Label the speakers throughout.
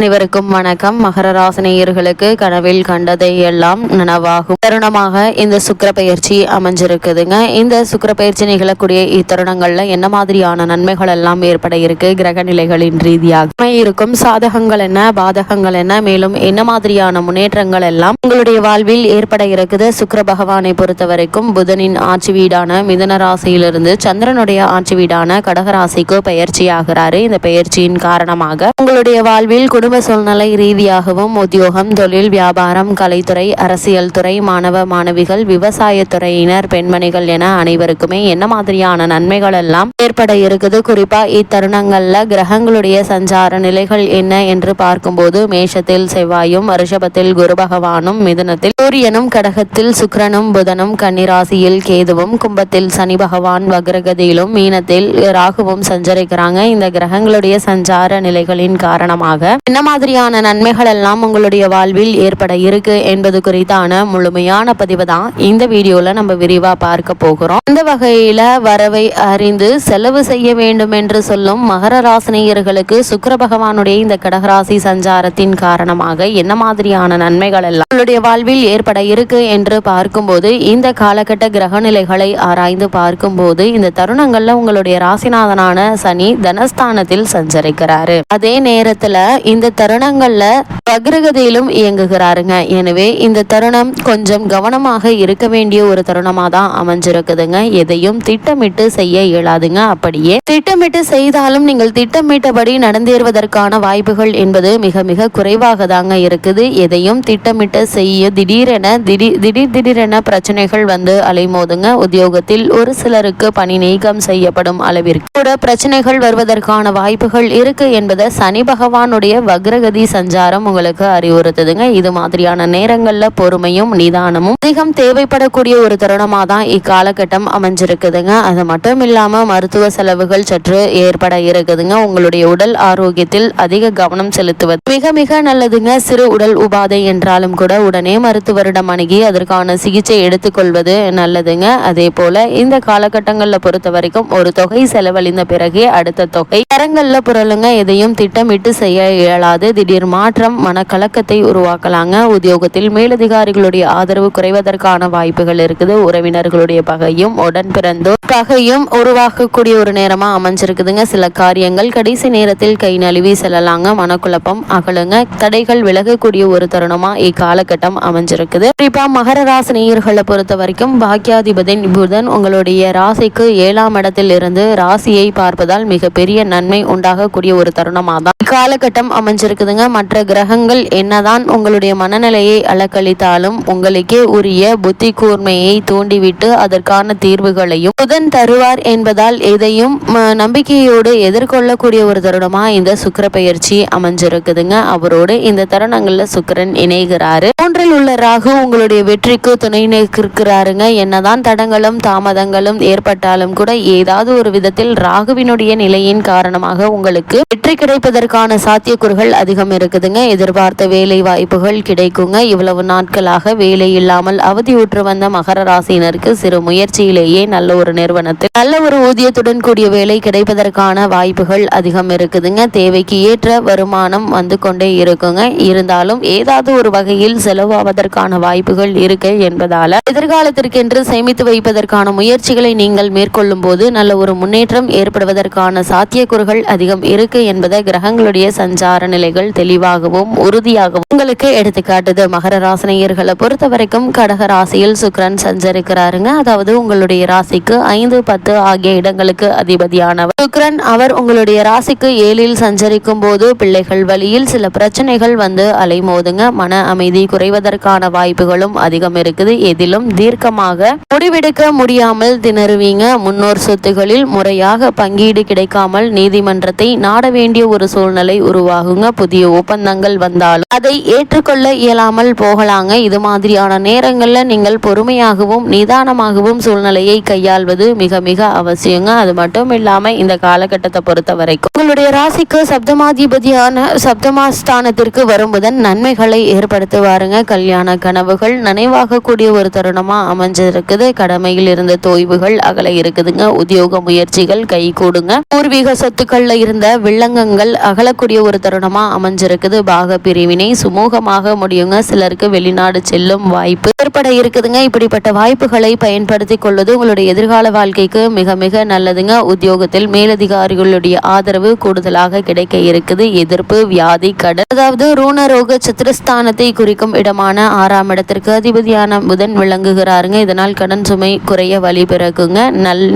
Speaker 1: அனைவருக்கும் வணக்கம். மகர ராசினியர்களுக்கு கனவில் கண்டதை எல்லாம் நனவாகும். தருணமாக இந்த சுக்கர பயிற்சி அமைஞ்சிருக்குதுங்க. இந்த சுக்கிர பயிற்சி நிகழக்கூடிய இத்தருணங்கள்ல என்ன மாதிரியான நன்மைகள் எல்லாம் ஏற்பட இருக்கு? கிரக நிலைகளின் ரீதியாக. இருக்கும். சாதகங்கள் என்ன? பாதகங்கள் என்ன? மேலும் என்ன மாதிரியான முன்னேற்றங்கள் எல்லாம் உங்களுடைய வாழ்வில் ஏற்பட இருக்குது? சுக்கர பகவானை பொறுத்த வரைக்கும் புதனின் ஆட்சி வீடான மிதன ராசியிலிருந்து சந்திரனுடைய ஆட்சி வீடான கடகராசிக்கு பயிற்சி ஆகிறாரு. இந்த பயிற்சியின் காரணமாக உங்களுடைய வாழ்வில் குடும்ப சூழ்நிலை ரீதியாகவும் உத்தியோகம் தொழில் வியாபாரம் கலைத்துறை அரசியல் துறை மாணவ மாணவிகள் விவசாயத்துறையினர் பெண்மணிகள் என அனைவருக்குமே என்ன மாதிரியான நன்மைகள் எல்லாம் ஏற்பட இருக்குது? குறிப்பா இத்தருணங்கள்ல கிரகங்களுடைய சஞ்சார நிலைகள் என்ன என்று பார்க்கும்போது மேஷத்தில் செவ்வாயும் ரிஷபத்தில் குரு பகவானும் மிதுனத்தில் சூரியனும் கடகத்தில் சுக்கிரனும் புதனும் கன்னிராசியில் கேதுவும் கும்பத்தில் சனி பகவான் வக்ரகதியிலும் மீனத்தில் ராகுவும் சஞ்சரிக்கிறாங்க. இந்த கிரகங்களுடைய சஞ்சார நிலைகளின் காரணமாக என்ன மாதிரியான நன்மைகள் எல்லாம் உங்களுடைய வாழ்வில் ஏற்பட இருக்கு என்பது குறித்தான முழுமையான பதிவு தான் இந்த வீடியோல நம்ம விரிவா பார்க்க போகிறோம். இந்த வகையில வரவை அறிந்து செலவு செய்ய வேண்டும் என்று சொல்லும் மகர ராசினியர்களுக்கு சுக்கர பகவானுடைய இந்த கடகராசி சஞ்சாரத்தின் காரணமாக என்ன மாதிரியான நன்மைகள் எல்லாம் உங்களுடைய வாழ்வில் ஏற்பட இருக்கு என்று பார்க்கும்போது இந்த காலகட்ட கிரக நிலைகளை ஆராய்ந்து பார்க்கும்போது இந்த தருணங்கள்ல உங்களுடைய ராசிநாதனான சனி தனஸ்தானத்தில் சஞ்சரிக்கிறாரு. அதே நேரத்துல இந்த தருணங்களில் வக்ரகதியிலும் இயங்குகிறாருங்க. எனவே இந்த தருணம் கொஞ்சம் கவனமாக இருக்க வேண்டிய ஒரு தருணமாக தான் அமைஞ்சிருக்குதுங்க. எதையும் திட்டமிட்டு செய்ய இயலாதுங்க. அப்படியே திட்டமிட்டு செய்தாலும் நீங்கள் திட்டமிட்டபடி நடந்தேறுவதற்கான வாய்ப்புகள் என்பது மிக மிக குறைவாக தாங்க இருக்குது. எதையும் திட்டமிட்டு செய்ய திடீரென திடீர் திடீர் திடீரென பிரச்சனைகள் வந்து அலைமோதுங்க. உத்தியோகத்தில் ஒரு சிலருக்கு பணி நீக்கம் செய்யப்படும் அளவிற்கு கூட பிரச்சனைகள் வருவதற்கான வாய்ப்புகள் இருக்கு என்பதை சனி பகவானுடைய வக்ரகதி சஞ்சாரம் உங்களுக்கு அறிவுறுத்துதுங்க. இது மாதிரியான நேரங்கள்ல பொறுமையும் நிதானமும் அதிகம் தேவைப்படக்கூடிய ஒரு தருணமா தான் இக்காலகட்டம் அமைஞ்சிருக்குதுங்க. அது மட்டும் இல்லாம மருத்துவ செலவுகள் சற்று ஏற்பட இருக்குதுங்க. உங்களுடைய உடல் ஆரோக்கியத்தில் அதிக கவனம் செலுத்துவது மிக மிக நல்லதுங்க. சிறு உடல் உபாதை என்றாலும் கூட உடனே மருத்துவரிடம் அணுகி அதற்கான சிகிச்சை எடுத்துக்கொள்வது நல்லதுங்க. அதே போல இந்த காலகட்டங்களில் பொறுத்த வரைக்கும் ஒரு தொகை செலவழிந்த பிறகே அடுத்த தொகை. கரங்கள்ல புரளுங்க. எதையும் திட்டமிட்டு செய்ய இயலாது. திடீர் மாற்றம் மனக்கலக்கத்தை உருவாக்கலாங்க. உத்தியோகத்தில் மேலதிகாரிகளுடைய ஆதரவு குறைவதற்கான வாய்ப்புகள் இருக்குது. உறவினர்களுடைய பகையும் உடன் பிறந்தோர் பகையும் உருவாக்கக்கூடிய ஒரு நேரமா அமைஞ்சிருக்குதுங்க. சில காரியங்கள் கடைசி நேரத்தில் கை நழுவி செல்லலாங்க. மனக்குழப்பம் அகலுங்க. தடைகள் விலகக்கூடிய ஒரு தருணமா இக்காலகட்டம் அமைஞ்சிருக்குது. குறிப்பா மகர ராசி நேயர்களை பொறுத்த வரைக்கும் பாக்கியாதிபதி புதன் உங்களுடைய ராசிக்கு ஏழாம் இடத்தில் இருந்து ராசியை பார்ப்பதால் மிகப்பெரிய நன்மை உண்டாகக்கூடிய ஒரு தருணமா தான் இக்காலகட்டம் அமைஞ்சிருக்குதுங்க. மற்ற கிரகங்கள் என்னதான் உங்களுடைய மனநிலையை அலக்களித்தாலும் உங்களுக்கே உரிய புத்தி கூர்மையை தூண்டிவிட்டு அதற்கான தீர்வுகளையும் புதன் தருவார் என்பதால் எதையும் நம்பிக்கையோடு எதிர்கொள்ளக்கூடிய ஒரு தருணமா இந்த சுக்கிர பயிற்சி அமைஞ்சிருக்குதுங்க. அவரோடு இந்த தருணங்கள்ல சுக்கிரன் இணைகிறாரு. மூன்றில் உள்ள ராகு உங்களுடைய வெற்றிக்கு துணை நிற்கிறாருங்க. என்னதான் தடங்களும் தாமதங்களும் ஏற்பட்டாலும் கூட ஏதாவது ஒரு விதத்தில் ராகுவினுடைய நிலையின் காரணமாக உங்களுக்கு வெற்றி கிடைப்பதற்கான சாத்தியக்கூறுகள் அதிகம் இருக்குதுங்க. எதிர்பார்த்த வேலை வாய்ப்புகள் கிடைக்குங்க. இவ்வளவு நாட்களாக வேலை இல்லாமல் அவதியுற்று வந்த மகர ராசியினருக்கு சிறு முயற்சியிலேயே நல்ல ஒரு நிறுவனத்தில் நல்ல ஒரு ஊதியத்துடன் கூடிய வேலை கிடைப்பதற்கான வாய்ப்புகள் அதிகம் இருக்குதுங்க. தேவைக்கு ஏற்ற வருமானம் வந்து கொண்டே இருக்குங்க. இருந்தாலும் ஏதாவது ஒரு வகையில் செலவாவதற்கான வாய்ப்புகள் இருக்கு என்பதால எதிர்காலத்திற்கென்று சேமித்து வைப்பதற்கான முயற்சிகளை நீங்கள் மேற்கொள்ளும் போது நல்ல ஒரு முன்னேற்றம் ஏற்படுவதற்கான சாத்தியக்கூறுகள் அதிகம் இருக்கு என்பதை கிரகங்களுடைய சஞ்சார நிலைகள் தெளிவாகவும் உறுதியாகவும் உங்களுக்கு எடுத்துக்காட்டுது மகர ராசினியர்களை பொறுத்த வரைக்கும் கடக ராசியில் சுக்ரன் சஞ்சரிக்கிறாருங்க. அதாவது உங்களுடைய ராசிக்கு ஐந்து பத்து ஆகிய இடங்களுக்கு அதிபதியானவர். சுக்ரன் அவர் உங்களுடைய ராசிக்கு ஏழில் சஞ்சரிக்கும் போது பிள்ளைகள் வழியில் சில பிரச்சனைகள் வந்து அலைமோதுங்க. மன அமைதி குறைவதற்கான வாய்ப்புகளும் அதிகம் இருக்குது. எதிலும் தீர்க்கமாக முடிவெடுக்க முடியாமல் திணறுவீங்க. முன்னோர் சொத்துகளில் முறையாக பங்கீடு கிடைக்காமல் நீதிமன்றத்தை நாட வேண்டிய ஒரு சூழ்நிலை உருவாகுங்க. புதிய ஒப்பந்தங்கள் வந்தாலும் அதை ஏற்றுக்கொள்ள இயலாமல் போகலாங்க. இது மாதிரியான நேரங்களில் நீங்கள் பொறுமையாகவும் நிதானமாகவும் சூழ்நிலையை கையாள்வது மிக மிக அவசியங்க. அது மட்டும் இல்லாம இந்த காலகட்டத்தை பொறுத்த வரைக்கும் உங்களுடைய ராசிக்கு சப்தமாதிபதியான சப்தமாஸ்தானத்திற்கு வரும் புதன் நன்மைகளை ஏற்படுத்துவாருங்க. கல்யாண கனவுகள் நனைவாகக்கூடிய ஒரு தருணமா அமைஞ்சிருக்குது. கடமையில் இருந்த தோய்வுகள் அகல இருக்குதுங்க. உத்தியோக முயற்சிகள் கை கூடுங்க. பூர்வீக சொத்துக்கள்ல இருந்த வில்லங்கங்கள் அகலக்கூடிய ஒரு தருணமா அமைஞ்சிருக்குது. பாக பிரிவினை சுமூகமாக முடியுங்க. சிலருக்கு வெளிநாடு செல்லும் வாய்ப்பு ஏற்பட இருக்குதுங்க. இப்படிப்பட்ட வாய்ப்புகளை பயன்படுத்தி கொள்வது உங்களுடைய எதிர்கால வாழ்க்கைக்கு மிக மிக நல்லதுங்க. உத்தியோகத்தில் மேலதிகாரிகளுடைய ஆதரவு கூடுதலாக கிடைக்க இருக்குது. எதிர்ப்பு வியாதி கடன் அதாவது ரூணரோக சித்திரஸ்தானத்தை குறிக்கும் இடமான ஆறாம் இடத்திற்கு அதிபதியான புதன் விளங்குகிறாருங்க. இதனால் கடன் சுமை குறைய வழி பிறக்குங்க. நல்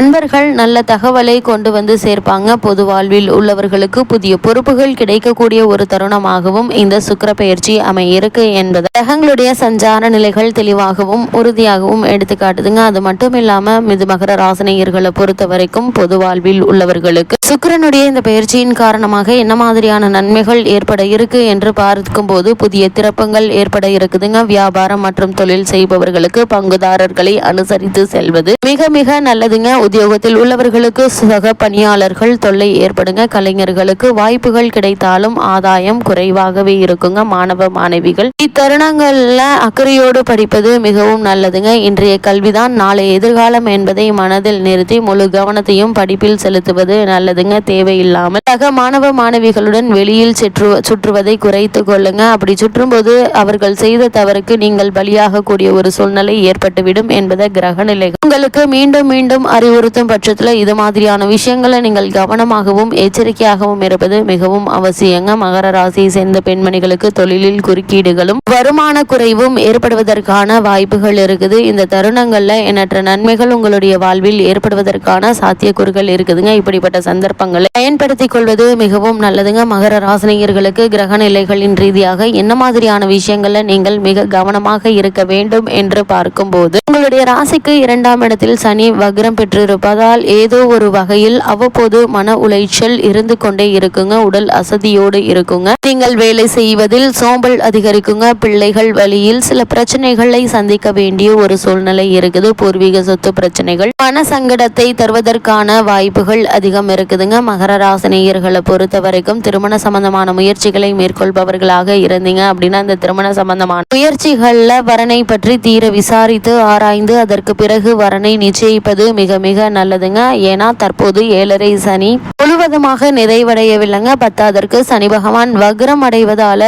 Speaker 1: நண்பர்கள் நல்ல தகவலை கொண்டு வந்து சேர்ப்பாங்க. பொது வாழ்வில் உள்ளவர்களுக்கு புதிய பொறுப்புகள் கிடைக்கக்கூடிய ஒரு தருணமாகவும் இந்த சுக்கர பயிற்சி அமைய இருக்கு என்பது. கிரகங்களுடைய சஞ்சார நிலைகள் தெளிவாகவும் உறுதியாகவும் எடுத்து காட்டுதுங்க அது மட்டும் இல்லாம மிது மகர ராசனையர்களை பொறுத்த வரைக்கும் பொது வாழ்வில் உள்ளவர்களுக்கு சுக்கரனுடைய இந்த பயிற்சியின் காரணமாக என்ன மாதிரியான நன்மைகள் ஏற்பட இருக்கு என்று பார்க்கும் போது புதிய திறப்பங்கள் ஏற்பட இருக்குதுங்க. வியாபாரம் மற்றும் தொழில் செய்பவர்களுக்கு பங்குதாரர்களை அனுசரித்து செல்வது மிக மிக நல்லதுங்க. உத்தியோகத்தில் உள்ளவர்களுக்கு சக பணியாளர்கள் தொல்லை ஏற்படுங்க. கலைஞர்களுக்கு வாய்ப்புகள் கிடைத்தாலும் ஆதாயம் குறைவாகவே இருக்குங்க. மாணவ மாணவிகள். இத்தருணங்கள்ல அக்கறையோடு படிப்பது மிகவும் நல்லதுங்க. இன்றைய கல்விதான் நாளை எதிர்காலம் என்பதை மனதில் நிறுத்தி முழு கவனத்தையும் படிப்பில் செலுத்துவது நல்லதுங்க. தேவையில்லாமல் சக மாணவ மாணவிகளுடன் வெளியில் சுற்று சுற்றுவதை குறைத்து கொள்ளுங்க. அப்படி சுற்றும்போது அவர்கள் செய்த தவறுக்கு நீங்கள் பலியாகக்கூடிய ஒரு சூழ்நிலை ஏற்பட்டுவிடும் என்பதை கிரக உங்களுக்கு மீண்டும் மீண்டும் அறிவு அறிவுறுத்தும் பட்சத்தில் இது மாதிரியான விஷயங்களை நீங்கள் கவனமாகவும் எச்சரிக்கையாகவும் இருப்பது மிகவும் அவசியங்க. மகர ராசியை சேர்ந்த பெண்மணிகளுக்கு தொழிலில் குறுக்கீடுகளும் வருமான குறைவும் ஏற்படுவதற்கான வாய்ப்புகள் இருக்குது. இந்த தருணங்கள்ல எண்ணற்ற நன்மைகள் உங்களுடைய வாழ்வில் ஏற்படுவதற்கான சாத்தியக்கூறுகள் இருக்குதுங்க. இப்படிப்பட்ட சந்தர்ப்பங்களை பயன்படுத்திக் கொள்வது மிகவும் நல்லதுங்க. மகர ராசினியர்களுக்கு கிரக நிலைகளின் ரீதியாக என்ன மாதிரியான விஷயங்கள்ல நீங்கள் மிக கவனமாக இருக்க வேண்டும் என்று பார்க்கும்போது உங்களுடைய ராசிக்கு இரண்டாம் இடத்தில் சனி வக்ரம் பெற்றிருப்பதால் ஏதோ ஒரு வகையில் அவ்வப்போது மன உளைச்சல் இருந்து கொண்டே இருக்குங்க உடல் அசதியோடு இருக்குங்க. நீங்கள் வேலை செய்வதில் சோம்பல் அதிகரிக்குங்க பிள்ளைகள் வழியில் சில பிரச்சனைகளை சந்திக்க வேண்டிய ஒரு சூழ்நிலை இருக்குது. பூர்வீக சொத்து பிரச்சனைகள் மன சங்கடத்தை தருவதற்கான வாய்ப்புகள் அதிகம் இருக்குதுங்க. மகர ராசினியர்களை பொறுத்த வரைக்கும் திருமண சம்பந்தமான முயற்சிகளை மேற்கொள்பவர்களாக இருந்தீங்க அப்படின்னா அந்த திருமண சம்பந்தமான முயற்சிகள்ல வரனை பற்றி தீர விசாரித்து ஆராய்ந்து அதற்கு பிறகு வரனை நிச்சயிப்பது மிக மிக மிக நல்லதுங்க. ஏன்னா தற்போது ஏழரை சனி. முழுவதுமாக நிறைவடையவில்லைங்க. பத்தாதற்கு சனி பகவான் வக்ரம் அடைவதால்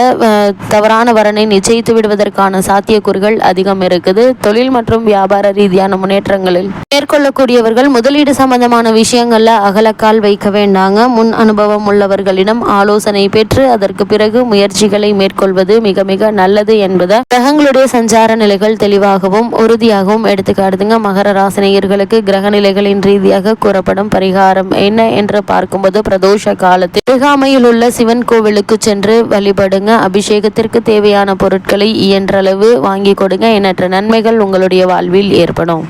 Speaker 1: தவறான வரனை நிச்சயித்து விடுவதற்கான சாத்தியக்கூறுகள் அதிகம் இருக்குது. தொழில் மற்றும் வியாபார ரீதியான முன்னேற்றங்களில் மேற்கொள்ளக்கூடியவர்கள் முதலீடு சம்பந்தமான விஷயங்களில் அகலக்கால் வைக்க வேண்டாங்க. முன் அனுபவம் உள்ளவர்களிடம் ஆலோசனை பெற்று அதற்கு பிறகு முயற்சிகளை மேற்கொள்வது மிக மிக நல்லது என்பதை கிரகங்களுடைய சஞ்சார நிலைகள் தெளிவாகவும் உறுதியாகவும் எடுத்துக்காட்டுதுங்க. மகர ராசினியர்களுக்கு கிரக நிலைகளின் ரீதியாக கூறப்படும் பரிகாரம் என்ன என்று பார்க்கும் பார்க்கும்போது பிரதோஷ காலத்தில் அருகாமையில் உள்ள சிவன் கோவிலுக்கு சென்று வழிபடுங்க. அபிஷேகத்திற்கு தேவையான பொருட்களை இயன்றளவு வாங்கி கொடுங்க. எண்ணற்ற நன்மைகள் உங்களுடைய வாழ்வில் ஏற்படும்.